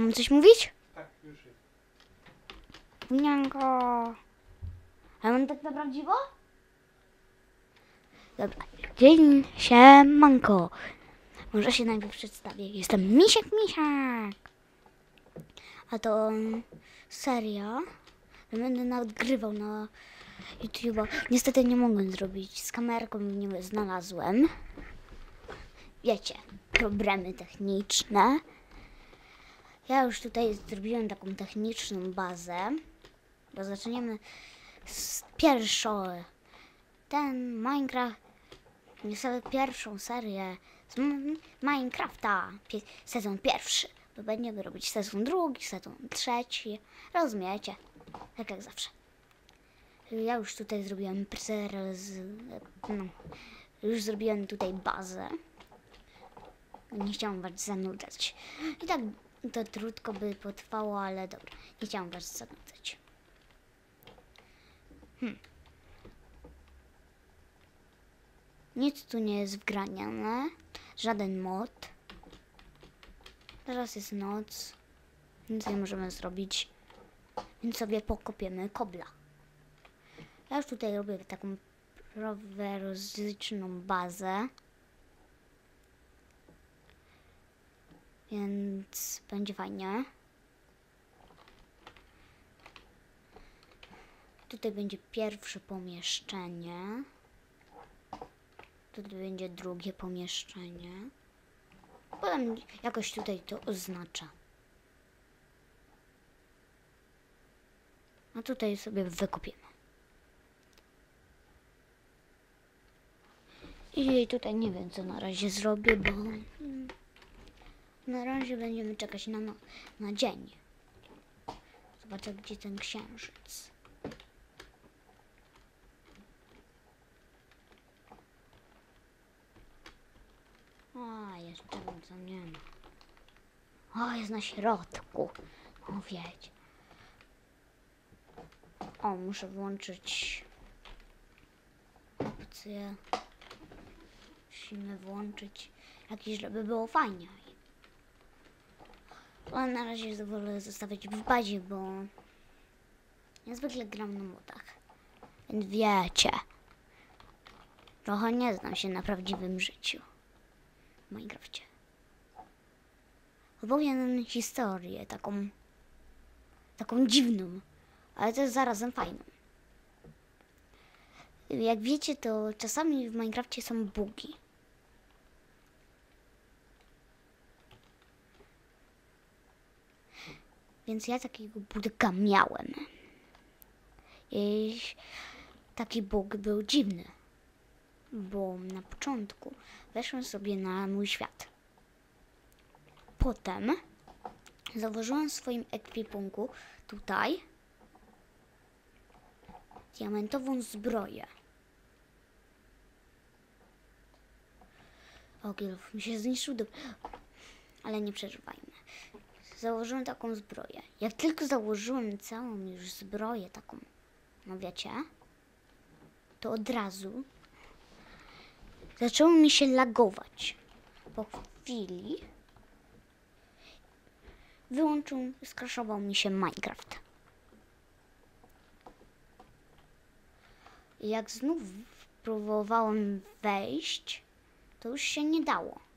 Mam coś mówić? Tak, już jest. Gnianko. A mam tak na prawdziwo? Dobra. Dzień siemanko. Może się najpierw przedstawię. Jestem Misiek Misiak. A to mm, seria. Będę nagrywał na YouTube'a. Niestety nie mogłem zrobić. Z kamerką nie znalazłem. Wiecie, problemy techniczne. Ja już tutaj zrobiłem taką techniczną bazę. Bo zaczniemy z pierwszą. Ten Minecraft. Niestety pierwszą serię z Minecrafta. Sezon pierwszy. Bo będziemy robić sezon drugi, sezon trzeci. Rozumiecie? Tak jak zawsze. Ja już tutaj zrobiłem prezer z... No, już zrobiłem tutaj bazę. Nie chciałam was zanudzać. I tak to krótko by potrwało, ale dobra. Nie chciałam was zanudzać. Hmm. Nic tu nie jest wgraniane. Żaden mod. Teraz jest noc. Nic nie możemy zrobić. Więc sobie pokopiemy kobla. Ja już tutaj robię taką prowizoryczną bazę. Więc będzie fajnie. Tutaj będzie pierwsze pomieszczenie. Tutaj będzie drugie pomieszczenie. Potem jakoś tutaj to oznacza. A tutaj sobie wykopiemy. I tutaj nie wiem co na razie zrobię, bo na razie będziemy czekać na, no, na dzień. Zobaczę gdzie ten księżyc. A, jeszcze nic nie ma. O, jest na środku. O, wiecie. O, muszę włączyć opcję. Musimy włączyć jakieś, żeby było fajnie. Ale na razie wolę zostawić w bazie, bo ja zwykle gram na modach. Więc wiecie. Trochę nie znam się na prawdziwym życiu w Minecrafcie. Opowiem historię taką, taką dziwną, ale też zarazem fajną. Jak wiecie, to czasami w Minecrafcie są bugi. Więc ja takiego buga miałem. I taki bóg był dziwny, bo na początku weszłem sobie na mój świat. Potem założyłem w swoim ekwipunku tutaj diamentową zbroję. O, Gilf, mi się zniszczył do... Ale nie przeżywajmy. Założyłem taką zbroję. Jak tylko założyłem całą już zbroję taką, no wiecie, to od razu zaczęło mi się lagować. Po chwili wyłączył, skraszował mi się Minecraft. Jak znów próbowałem wejść, to już się nie dało.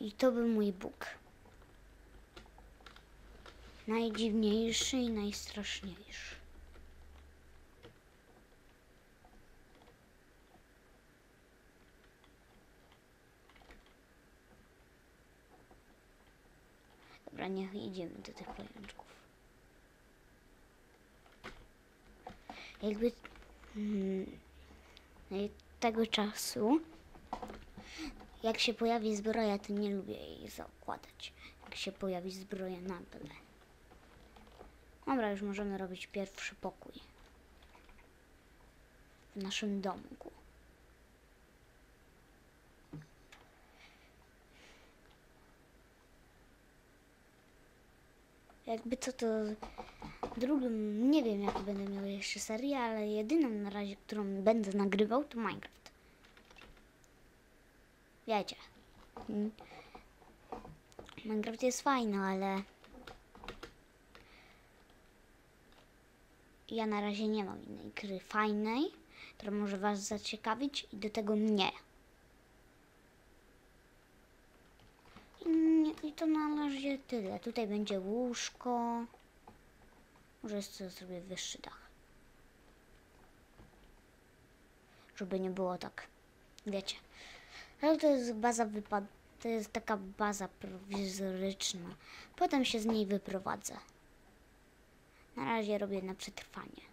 I to był mój Bóg. Najdziwniejszy i najstraszniejszy. Dobra, niech idziemy do tych pajączków. Jakby mm, tego czasu, jak się pojawi zbroja, to nie lubię jej zakładać. Jak się pojawi zbroja nagle. Dobra, już możemy robić pierwszy pokój. W naszym domku. Jakby co to drugą, nie wiem jaką będę miał jeszcze serię, ale jedyną na razie, którą będę nagrywał to Minecraft. Wiecie. Mm. Minecraft jest fajny, ale ja na razie nie mam innej gry fajnej, która może Was zaciekawić i do tego mnie. I, nie- I to na razie tyle. Tutaj będzie łóżko. Może jeszcze zrobię wyższy dach. Żeby nie było tak, wiecie. Ale to jest baza wypad... To jest taka baza prowizoryczna. Potem się z niej wyprowadzę. Na razie robię na przetrwanie.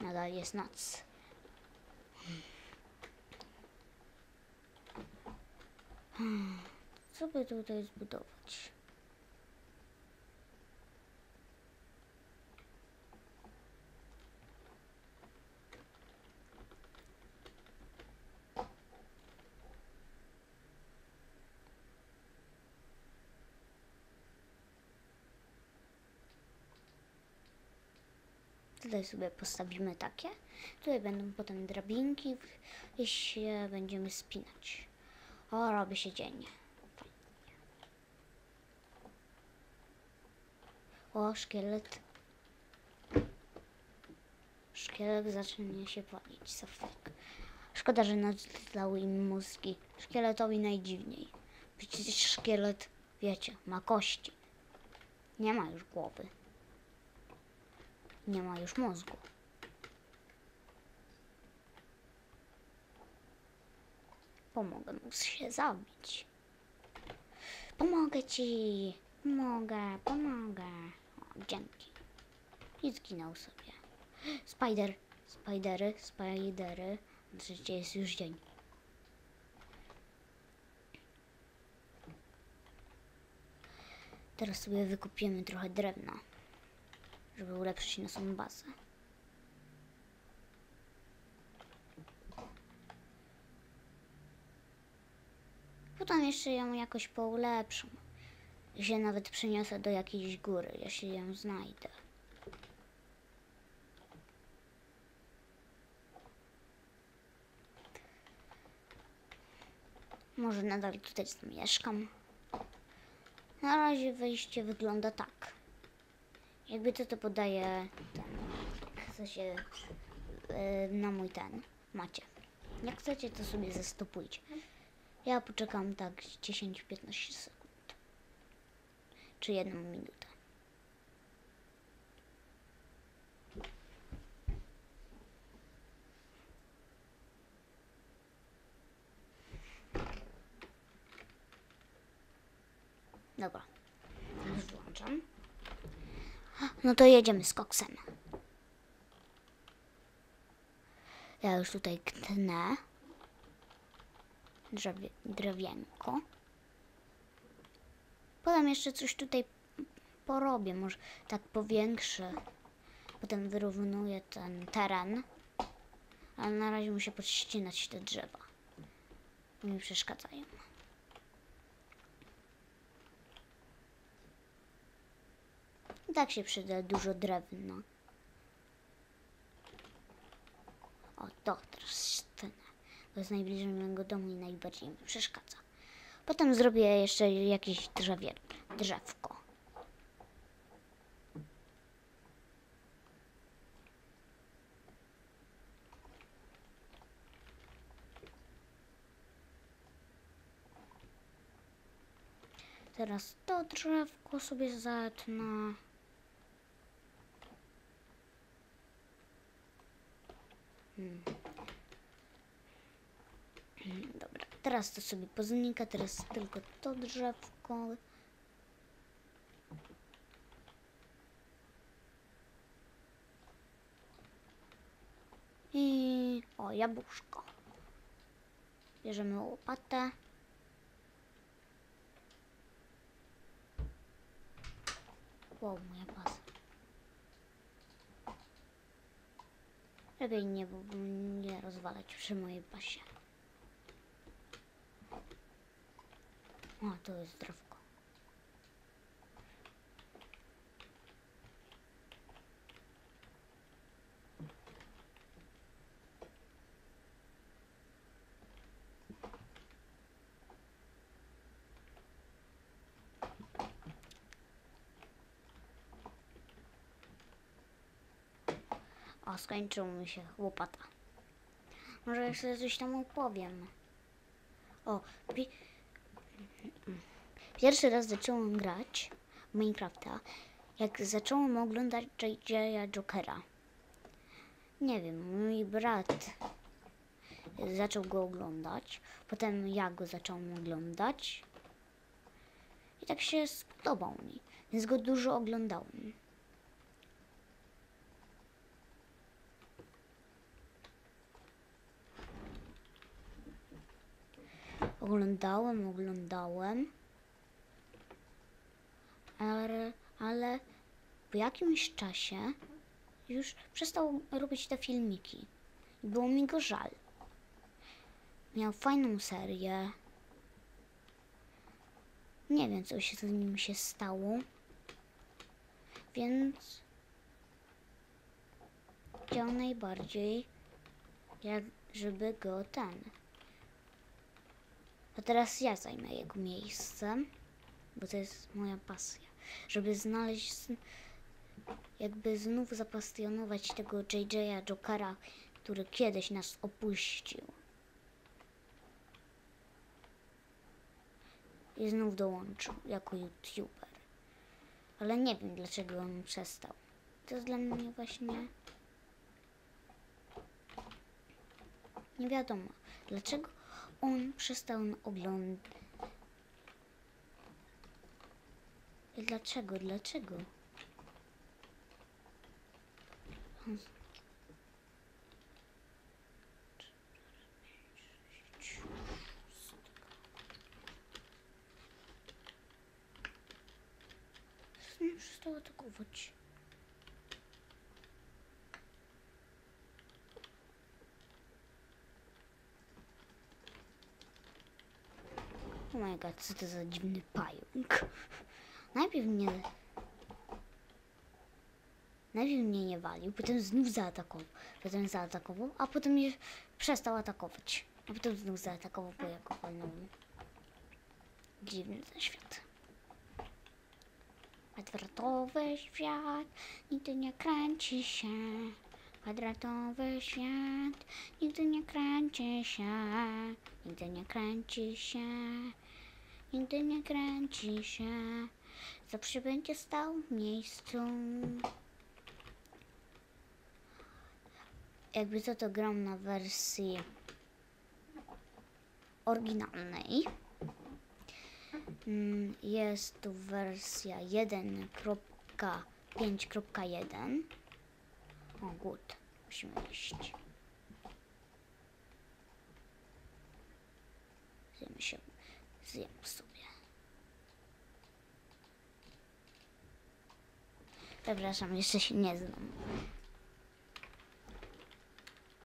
Nadal jest noc. Co by tutaj zbudować? Tutaj sobie postawimy takie. Tutaj będą potem drabinki, i się będziemy spinać. O, robi się dzień. O, szkielet. Szkielet zaczyna się palić. Co fak. Szkoda, że nadlały im mózgi. Szkieletowi najdziwniej. Przecież szkielet, wiecie, ma kości. Nie ma już głowy. Nie ma już mózgu. Pomogę mu się zabić. Pomogę ci. Pomogę, pomogę. O, dzięki. I zginął sobie. Spider, spidery, spidery. Oczywiście jest już dzień. Teraz sobie wykupimy trochę drewna żeby ulepszyć naszą bazę. Potem jeszcze ją jakoś poulepszę. I się nawet przeniosę do jakiejś góry, jeśli ją znajdę. Może nadal tutaj zamieszkam. Na razie wejście wygląda tak. Jakby to to podaje ten, jak chcecie yy, na mój ten, macie. Jak chcecie to sobie zastopujcie. Ja poczekam tak 10-15 sekund. Czy jedną minutę. Dobra, już włączam. No to jedziemy z koksem. Ja już tutaj ktnę drzewie, drewienko. Potem jeszcze coś tutaj porobię, może tak powiększę. Potem wyrównuję ten teren. Ale na razie muszę podścinać te drzewa. Mi przeszkadzają. I tak się przyda dużo drewna. O, to teraz scena. To jest najbliżej mojego domu i najbardziej mi przeszkadza. Potem zrobię jeszcze jakieś drzewie, drzewko. Teraz to drzewko sobie zetnę. Hmm. Dobra, teraz to sobie poznika, teraz tylko to drzewko. I o, jabłuszko. Bierzemy łopatę. Wow, moja baza. Lepiej nie, nie rozwalać przy mojej basie. O, to jest drewko. A skończył mi się łopata. Może jeszcze coś tam opowiem. O, pi- pierwszy raz zacząłem grać w Minecrafta, jak zacząłem oglądać J.J. Jokera. Nie wiem, mój brat zaczął go oglądać, potem ja go zacząłem oglądać i tak się spodobał mi, więc go dużo oglądałem. Oglądałem, oglądałem, ale, ale po jakimś czasie już przestał robić te filmiki. Było mi go żal. Miał fajną serię. Nie wiem, co się z nim się stało. Więc chciał najbardziej, jak żeby go ten. A teraz ja zajmę jego miejsce, bo to jest moja pasja. Żeby znaleźć, jakby znów zapasjonować tego JJ'a Jokera, który kiedyś nas opuścił. I znów dołączył jako YouTuber. Ale nie wiem, dlaczego on przestał. To jest dla mnie właśnie... Nie wiadomo, dlaczego on przestał oglądać. Dlaczego, dlaczego? Nie przestał atakować. Oh my god, co to za dziwny pająk. Najpierw mnie... Najpierw mnie nie walił, potem znów zaatakował. Potem zaatakował, a potem je przestał atakować. A potem znów zaatakował, bo ja go walnąłem. Dziwny ten świat. Kwadratowy świat nigdy nie kręci się. Kwadratowy świat nigdy nie kręci się. Nigdy nie kręci się. Nigdy nie kręci się. Zawsze będzie stał w miejscu. Jakby co to gram na wersji oryginalnej. Mm, Jest tu wersja 1.5.1. O, good. Musimy iść. Zjemy się. Zjem sobie. Przepraszam, jeszcze się nie znam.